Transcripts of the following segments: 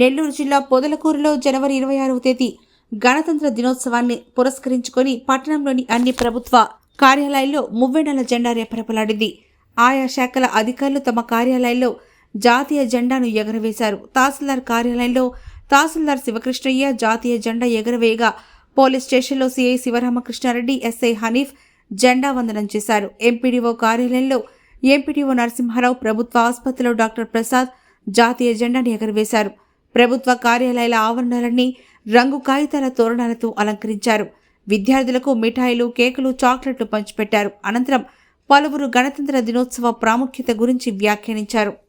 నెల్లూరు జిల్లా పొదలకూరులో జనవరి ఇరవై ఆరవ తేదీ గణతంత్ర దినోత్సవాన్ని పురస్కరించుకొని పట్టణంలోని అన్ని ప్రభుత్వ కార్యాలయాల్లో మువ్వెడల జెండా రేపరపలాడింది. ఆయా శాఖల అధికారులు తమ కార్యాలయాల్లో జాతీయ జెండాను ఎగరవేశారు. తహసీల్దార్ కార్యాలయంలో తహసీల్దార్ శివకృష్ణయ్య జాతీయ జెండా ఎగరవేయగా పోలీస్ స్టేషన్లో సిఐ శివరామకృష్ణారెడ్డి ఎస్ఐ హనీఫ్ జెండా వందనం చేశారు. ఎంపీడీఓ కార్యాలయంలో ఎంపీడీఓ నరసింహారావు ప్రభుత్వ ఆసుపత్రిలో డాక్టర్ ప్రసాద్ జాతీయ జెండాను ఎగరవేశారు. ప్రభుత్వ కార్యాలయాల ఆవరణలన్నీ రంగు కాగితాల తోరణాలతో అలంకరించారు. విద్యార్థులకు మిఠాయిలు కేకులు చాక్లెట్లు పంచిపెట్టారు. అనంతరం పలువురు గణతంత్ర దినోత్సవ ప్రాముఖ్యత గురించి వ్యాఖ్యానించారు.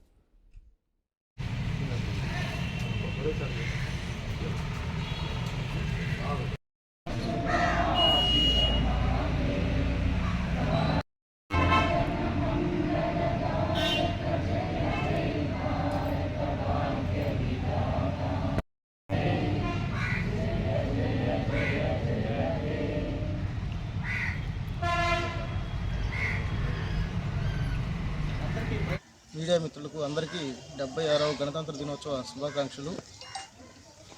మీడియా మిత్రులకు అందరికీ డెబ్బై ఆరవ గణతంత్ర దినోత్సవ శుభాకాంక్షలు.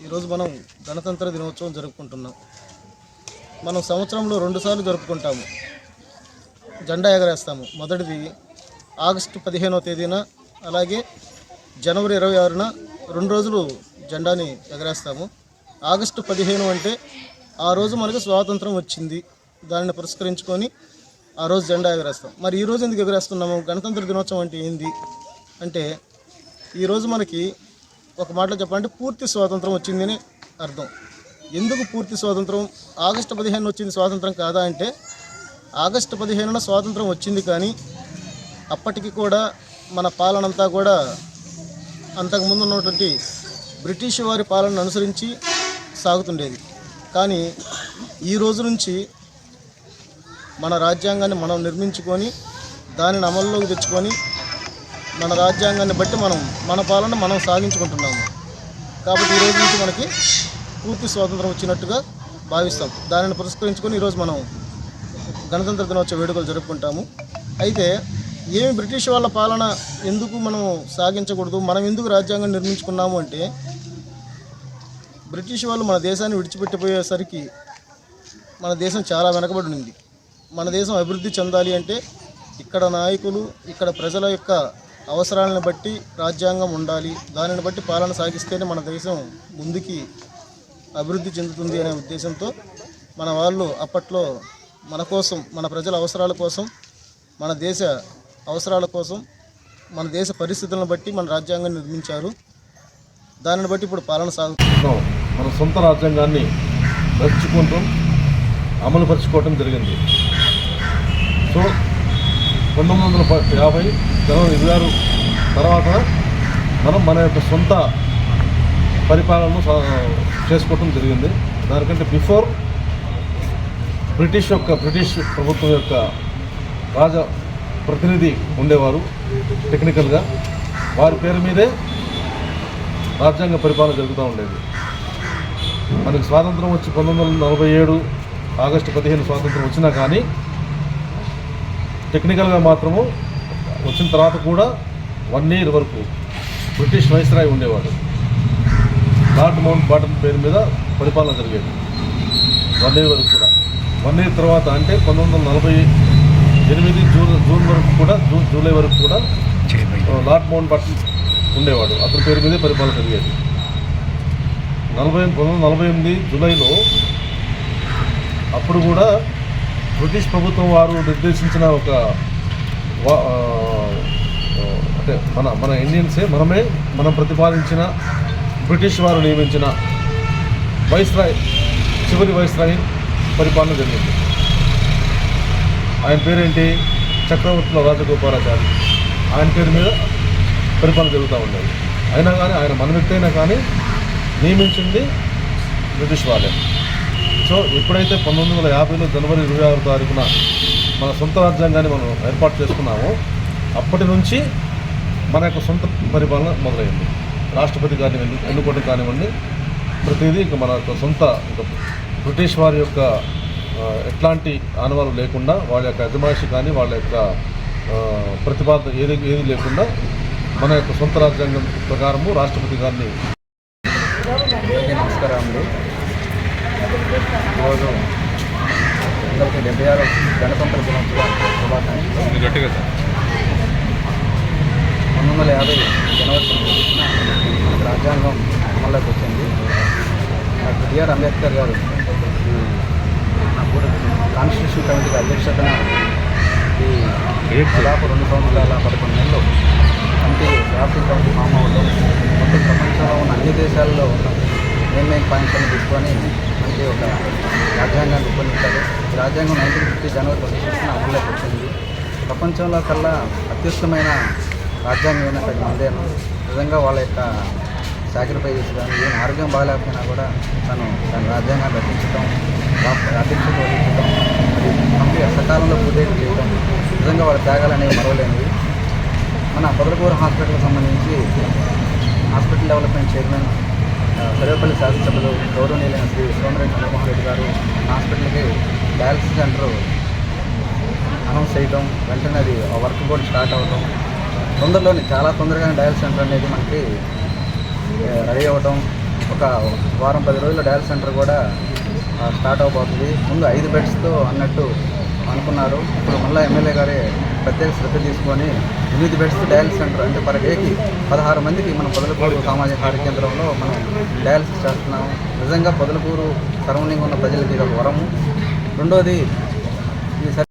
ఈరోజు మనం గణతంత్ర దినోత్సవం జరుపుకుంటున్నాం. మనం సంవత్సరంలో రెండుసార్లు జరుపుకుంటాము. జెండా ఎగరేస్తాము. మొదటిది ఆగస్టు పదిహేనవ తేదీన అలాగే జనవరి ఇరవై ఆరున రెండు రోజులు జెండాని ఎగరేస్తాము. ఆగస్టు పదిహేను అంటే ఆ రోజు మనకు స్వాతంత్రం వచ్చింది. దానిని పురస్కరించుకొని ఆ రోజు జెండా ఎగరేస్తాం. మరి ఈ రోజు ఎందుకు ఎగరేస్తున్నాము? గణతంత్ర దినోత్సవం అంటే ఏంది? అంటే ఈరోజు మనకి ఒక మాటలో చెప్పాలంటే పూర్తి స్వాతంత్రం వచ్చిందని అర్థం. ఎందుకు పూర్తి స్వాతంత్రం? ఆగస్టు పదిహేను వచ్చింది స్వాతంత్రం కాదా అంటే ఆగస్టు పదిహేనున స్వాతంత్రం వచ్చింది కానీ అప్పటికి కూడా మన పాలనంతా కూడా అంతకుముందు ఉన్నటువంటి బ్రిటిష్ వారి పాలనను అనుసరించి సాగుతుండేది. కానీ ఈ రోజు నుంచి మన రాజ్యాంగాన్ని మనం నిర్మించుకొని దానిని అమల్లోకి తెచ్చుకొని మన రాజ్యాంగాన్ని బట్టి మనం మన పాలన మనం సాగించుకుంటున్నాము. కాబట్టి ఈ రోజు నుంచి మనకి పూర్తి స్వాతంత్రం వచ్చినట్టుగా భావిస్తాం. దానిని పురస్కరించుకొని ఈరోజు మనం గణతంత్ర దినోత్సవ వేడుకలు జరుపుకుంటాము. అయితే ఏమి బ్రిటిష్ వాళ్ళ పాలన ఎందుకు మనం సాగించకూడదు మనం ఎందుకు రాజ్యాంగం నిర్మించుకున్నాము అంటే బ్రిటిష్ వాళ్ళు మన దేశాన్ని విడిచిపెట్టిపోయేసరికి మన దేశం చాలా వెనకబడి ఉంది మన దేశం అభివృద్ధి చెందాలి అంటే ఇక్కడ నాయకులు ఇక్కడ ప్రజల యొక్క అవసరాలను బట్టి రాజ్యాంగం ఉండాలి. దానిని బట్టి పాలన సాగిస్తేనే మన దేశం ముందుకి అభివృద్ధి చెందుతుంది అనే ఉద్దేశంతో మన వాళ్ళు అప్పట్లో మన కోసం మన ప్రజల అవసరాల కోసం మన దేశ అవసరాల కోసం మన దేశ పరిస్థితులను బట్టి మన రాజ్యాంగాన్ని నిర్మించారు. దానిని బట్టి ఇప్పుడు పాలన సాగుతున్నాం మన సొంత రాజ్యాంగాన్ని రచించుకుంటాం అమలుపరుచుకోవటం జరిగింది. సంవత్సరం పంతొమ్మిది వందల యాభై జనవరి ఇరవై ఆరు తర్వాత మనం మన యొక్క సొంత పరిపాలనను సా- చేసుకోవటం జరిగింది. దానికంటే బిఫోర్ బ్రిటిష్ యొక్క బ్రిటిష్ ప్రభుత్వం యొక్క రాజ ప్రతినిధి ఉండేవారు టెక్నికల్గా. వారి పేరు మీదే రాజ్యాంగ పరిపాలన జరుగుతూ ఉండేది. మనకి స్వాతంత్రం వచ్చి పంతొమ్మిది వందల నలభై ఏడు ఆగస్టు పదిహేను స్వాతంత్రం వచ్చినా కానీ టెక్నికల్గా మాత్రము వచ్చిన తర్వాత కూడా వన్ ఇయర్ వరకు బ్రిటిష్ వైస్రాయ్ ఉండేవాడు. లార్డ్ మౌంట్ బాటన్ పేరు మీద పరిపాలన జరిగేది. వన్ ఇయర్ వరకు కూడా. వన్ ఇయర్ తర్వాత అంటే పంతొమ్మిది వందల నలభై ఎనిమిది జూన్ జూన్ వరకు కూడా జూన్ జూలై వరకు కూడా లార్డ్ మౌంట్ బాటన్ ఉండేవాడు. అతని పేరు మీదే పరిపాలన జరిగేది. నలభై పంతొమ్మిది వందల నలభై ఎనిమిది జూలైలో అప్పుడు కూడా బ్రిటిష్ ప్రభుత్వం వారు నిర్దేశించిన ఒక వా- అంటే మన మన ఇండియన్సే మనమే మనం ప్రతిపాదించిన బ్రిటిష్ వారు నియమించిన వైస్రాయ్ చివరి వైస్రాయ్ పరిపాలన జరిగింది. ఆయన పేరేంటి? చక్రవర్తుల రాజగోపాలాచారి ఆయన పేరు మీద పరిపాలన జరుగుతూ ఉండేది. అయినా కానీ ఆయన మన వ్యక్తి అయినా కానీ నియమించింది బ్రిటిష్ వాళ్ళే. సో ఎప్పుడైతే పంతొమ్మిది వందల యాభైలో జనవరి ఇరవై ఆరు తారీఖున మన సొంత రాజ్యాంగాన్ని మనం ఏర్పాటు చేసుకున్నామో అప్పటి నుంచి మన యొక్క సొంత పరిపాలన మొదలైంది. రాష్ట్రపతి కానివ్వండి ఎన్ను ఎన్నుకోవడం కానివ్వండి ప్రతిదీ ఇంకా మన యొక్క సొంత బ్రిటిష్ వారి యొక్క ఎట్లాంటి ఆనవాలు లేకుండా వాళ్ళ యొక్క అజమాయిషి కానీ వాళ్ళ యొక్క ప్రతిపాదన ఏది ఏది లేకుండా మన యొక్క సొంత రాజ్యాంగం ప్రకారము రాష్ట్రపతి గారిని నమస్కారం అండి ఈరోజు అందరికీ డెబ్బై ఆరు గణతంత్ర దినోత్సవ శుభాకాంక్షలు. పంతొమ్మిది వందల యాభై జనవరి రాజ్యాంగం అమల్లోకి వచ్చింది. డాక్టర్ బిఆర్ అంబేద్కర్ గారు కాన్స్టిట్యూషన్ కమిటీకి అధ్యక్షతన ఈ దాదాపు రెండు సంవత్సరాల పదకొండు నెలలు కమిటీ డ్రాఫ్టింగ్ కమిటీ ఫామ్ అవ్వడం మొత్తం ప్రపంచంలో ఉన్న అన్ని దేశాల్లో ఉన్న మెయిన్ పాయింట్స్ తీసుకొని మనకి ఒక రాజ్యాంగాన్ని రూపొందించారు. ఈ రాజ్యాంగం నైన్టీన్ ఫిఫ్టీ జనవరి ట్వంటీ సిక్స్న అమల్లోకి వచ్చింది. ప్రపంచంలో కల్లా అత్యుత్తమైన రాజ్యాంగం అయినట్టు మందేను నిజంగా వాళ్ళ యొక్క సాక్రిఫైజెస్ కానీ ఏం ఆరోగ్యం బాగాలేకపోయినా కూడా తను తన రాజ్యాంగాన్ని రచించడం అధ్యక్షత వహించడం అది కంప్లీట్ సకాలంలో పూర్తి చేయడం నిజంగా వాళ్ళ త్యాగాలు అనేవి మరవలేనివి. మన పొదలకూరు హాస్పిటల్కి సంబంధించి హాస్పిటల్ డెవలప్మెంట్ చైర్మన్ సర్వేపల్లి శాసనసభ్యులు గౌరవనీయులైన శ్రీ సోమరెడ్డి చంద్రమోహన్ రెడ్డి గారు హాస్పిటల్కి డయాలసిస్ సెంటర్ అనౌన్స్ చేయడం వెంటనే అది ఆ వర్క్ కూడా స్టార్ట్ అవ్వడం తొందరలోనే చాలా తొందరగానే డయాలసిస్ సెంటర్ అనేది మనకి రెడీ అవ్వడం ఒక వారం పది రోజుల్లో డయాలసిస్ సెంటర్ కూడా స్టార్ట్ అవబోతుంది. ముందు ఐదు బెడ్స్తో అన్నట్టు అనుకున్నారు. ఇప్పుడు మళ్ళీ ఎమ్మెల్యే గారే ప్రత్యేక శ్రద్ధ తీసుకొని ఎనిమిది బెడ్స్ డయాలసిస్ సెంటర్ అంటే పర్ డేకి పదహారు మందికి మనం పొదలకూరు సామాజిక ఆరోగ్య కేంద్రంలో మనం డయాలసిస్ చేస్తున్నాము. నిజంగా పొదలకూరు సరౌండింగ్ ఉన్న ప్రజలకి ఇది ఒక వరము. రెండోది ఈ